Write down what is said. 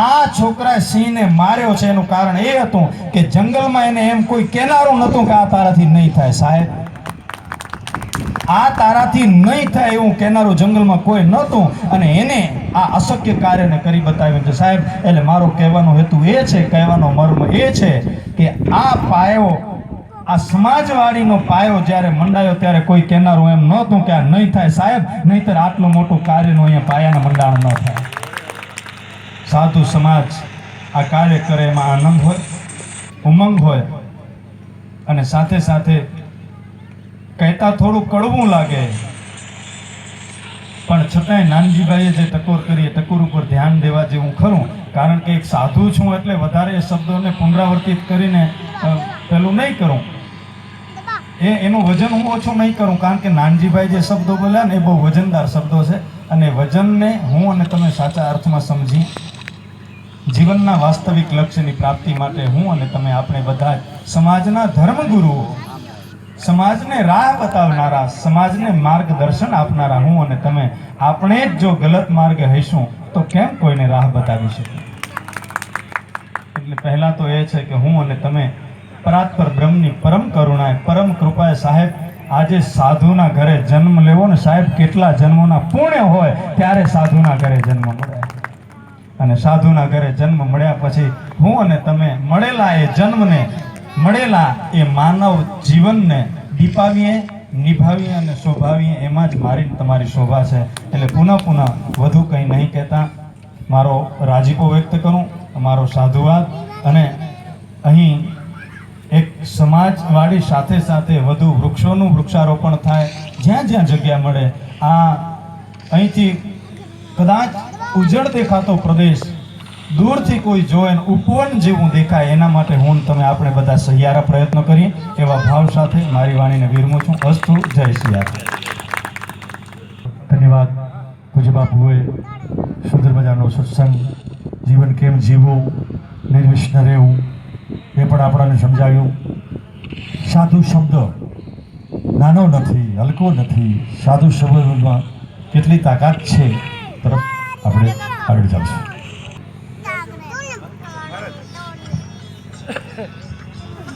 આ છોકરાએ સિંહને માર્યો છે એનું કારણ એ હતું કે જંગલમાં એને એમ કોઈ કેનારું નહોતું કે આ તારાથી નહીં થાય. સાહેબ, આ તારાથી નહીં થાય એવું કેનારું જંગલમાં કોઈ નહોતું અને એને આ અશક્ય કાર્યને કરી બતાવ્યું છે. સાહેબ, એટલે મારો કહેવાનો હેતુ એ છે, કહેવાનો મર્મ એ છે કે આ પાયો, આ સમાજવાડીનો પાયો જ્યારે મંડાયો ત્યારે કોઈ કહેનારું એમ નહોતું કે આ નહીં થાય. સાહેબ, નહીંતર આટલું મોટું કાર્યનું અહીંયા પાયાને મંડાણ ન થાય. સાધુ સમાજ આ કાર્ય કરે એમાં આનંદ હોય, ઉમંગ હોય, અને સાથે સાથે કહેતા થોડું કડવું લાગે. પણ છતાંય નાનજીભાઈએ જે ટકોર કરી, એ ટકોર ઉપર ધ્યાન દેવા જેવું ખરું. કારણ કે એક સાધુ છું એટલે વધારે એ શબ્દોને પુનરાવર્તિત કરીને પેલું નહીં કરું. એ, એનું વજન હું ઓછું નહીં કરું, કારણ કે નાનજીભાઈ જે શબ્દો બોલ્યા ને એ બહુ વજનદાર શબ્દો છે. અને વજનને હું અને તમે સાચા અર્થમાં સમજી જીવનના વાસ્તવિક લક્ષ્યની પ્રાપ્તિ માટે હું અને તમે આપણે બધા સમાજના ધર્મગુરુઓ. સમાજને રાહ બતાવનારા, સમાજને માર્ગદર્શન આપનારા હું અને તમે આપણે જ જો ગલત માર્ગે હઈશું, તો કેમ કોઈને રાહ બતાવી શકીએ? એટલે પહેલા તો એ છે કે હું અને તમે પરાત્પર બ્રહ્મની પરમ કરુણાએ, પરમ કૃપાએ સાહેબ, આજે સાધુના ઘરે જન્મ લેવો ને સાહેબ, કેટલા જન્મોના પુણ્ય હોય, ત્યારે સાધુના ઘરે જન્મ મળે. અને સાધુના ઘરે જન્મ મળ્યા પછી હું અને તમે મળેલા એ જન્મને, મળેલા એ માનવ જીવનને દીપાવીએ, નિભાવીએ અને શોભાવીએ, એમાં જ મારી તમારી શોભા છે. એટલે પુનઃ પુનઃ વધુ કંઈ નહીં કહેતા. મારો રાજીપો વ્યક્ત કરું મારો સાધુવાદ અને અહીં એક સમાજવાળી સાથે સાથે વધુ વૃક્ષોનું વૃક્ષારોપણ થાય, જ્યાં જ્યાં જગ્યા મળે, આ અહીંથી કદાચ ઉજળ દેખાતો પ્રદેશ. દૂરથી કોઈ જોવે ઉપવન જેવું દેખાય, એના માટે હું તમે આપણે બધા સહિયારા પ્રયત્નો કરીએ. એવા ભાવ સાથે મારી વાણીને વિરમું છું. અસ્તુ, જય શિયા ધન્યવાદ પૂજ્ય બાપુએ સુંદર મજાનો સત્સંગ, જીવન કેમ જીવવું, નિર્વિષ્ણ રહેવું, એ પણ આપણને સમજાવ્યું. સાધુ શબ્દ નાનો નથી, હલકો નથી. સાધુ શબ્દમાં કેટલી તાકાત છે. તરફ આપણે આગળ જાશું